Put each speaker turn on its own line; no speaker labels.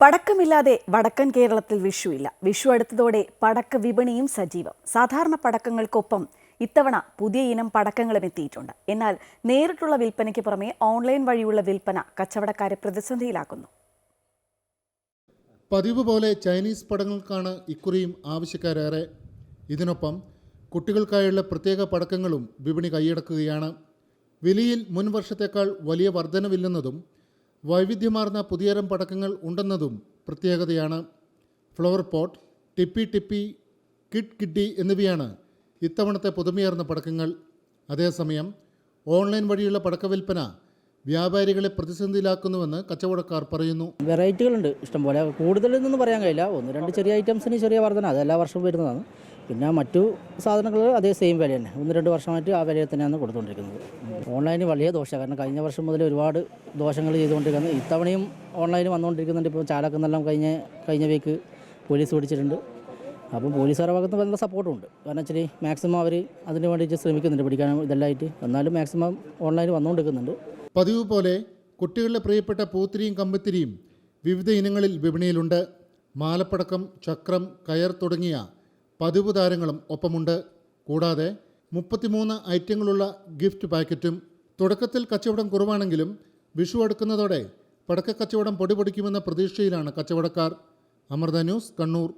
പടക്കമില്ലാതെ വടക്കൻ കേരളത്തിൽ വിഷുവില്ല. വിഷു അടുത്തതോടെ പടക്ക വിപണിയും സജീവം. സാധാരണ പടക്കങ്ങൾക്കൊപ്പം ഇത്തവണ പുതിയ ഇനം പടക്കങ്ങളും എത്തിയിട്ടുണ്ട്. എന്നാൽ നേരിട്ടുള്ള വിൽപ്പനയ്ക്ക് പുറമെ ഓൺലൈൻ വഴിയുള്ള വിൽപ്പന കച്ചവടക്കാരെ പ്രതിസന്ധിയിലാക്കുന്നു.
പതിവ് പോലെ ചൈനീസ് പടങ്ങൾക്കാണ് ഇക്കുറിയും ആവശ്യക്കാരേറെ. ഇതിനൊപ്പം കുട്ടികൾക്കായുള്ള പ്രത്യേക പടക്കങ്ങളും വിപണി കൈയടക്കുകയാണ്. വിലയിൽ മുൻ വർഷത്തേക്കാൾ വലിയ വർധനവില്ലെന്നതും വൈവിധ്യമാർന്ന പുതിയരം പടക്കങ്ങൾ ഉണ്ടെന്നതും പ്രത്യേകതയാണ്. ഫ്ലവർ പോട്ട് ടിപ്പി ടിപ്പി കിഡ് കിഡ്ഡി എന്നിവയാണ് ഇത്തവണത്തെ പുതുമയേർന്ന പടക്കങ്ങൾ. അതേസമയം ഓൺലൈൻ വഴിയുള്ള പടക്ക വിൽപ്പന വ്യാപാരികളെ പ്രതിസന്ധിയിലാക്കുന്നുവെന്ന് കച്ചവടക്കാർ പറയുന്നു.
വെറൈറ്റികളുണ്ട് ഇഷ്ടംപോലെ. കൂടുതലൊന്നും പറയാൻ കഴിയില്ല. ഒന്ന് രണ്ട് ചെറിയ ഐറ്റംസിന് ചെറിയ വർധന. അത് എല്ലാ വർഷവും വരുന്നതാണ്. പിന്നെ മറ്റു സാധനങ്ങൾ അതേ സെയിം വില തന്നെ. ഒന്ന് രണ്ട് വർഷമായിട്ട് ആ വിലയിൽ തന്നെയാണ് കൊടുത്തുകൊണ്ടിരിക്കുന്നത്. ഓൺലൈന് വലിയ ദോഷമാണ്. കാരണം കഴിഞ്ഞ വർഷം മുതൽ ഒരുപാട് ദോഷങ്ങൾ ചെയ്തുകൊണ്ടിരിക്കുന്നത്. ഇത്തവണയും ഓൺലൈനിൽ വന്നുകൊണ്ടിരിക്കുന്നുണ്ട്. ഇപ്പോൾ ചാലക്കുന്നെല്ലാം കഴിഞ്ഞ കഴിഞ്ഞ വീക്ക് പോലീസ് പിടിച്ചിട്ടുണ്ട്. അപ്പം പോലീസുകാരുടെ ഭാഗത്ത് നല്ല സപ്പോർട്ടും ഉണ്ട്. കാരണം വെച്ചാൽ മാക്സിമം അവർ അതിന് വേണ്ടിയിട്ട് ശ്രമിക്കുന്നുണ്ട് പിടിക്കാനും ഇതെല്ലാമായിട്ട് എന്നാലും മാക്സിമം ഓൺലൈനിൽ വന്നുകൊണ്ടിരിക്കുന്നുണ്ട്.
പതിവ് പോലെ കുട്ടികളുടെ പ്രിയപ്പെട്ട പൂത്തിരിയും കമ്പത്തിരിയും വിവിധ ഇനങ്ങളിൽ വിപണിയിലുണ്ട്. മാലപ്പടക്കം ചക്രം കയർ തുടങ്ങിയ പതിവ് താരങ്ങളും ഒപ്പമുണ്ട്. കൂടാതെ മുപ്പത്തിമൂന്ന് ഐറ്റങ്ങളുള്ള ഗിഫ്റ്റ് പാക്കറ്റും തുടക്കത്തിൽ കച്ചവടം കുറവാണെങ്കിലും വിഷു അടുക്കുന്നതോടെ പടക്ക കച്ചവടം പൊടിപൊടിക്കുമെന്ന പ്രതീക്ഷയിലാണ് കച്ചവടക്കാർ. അമൃത ന്യൂസ് കണ്ണൂർ.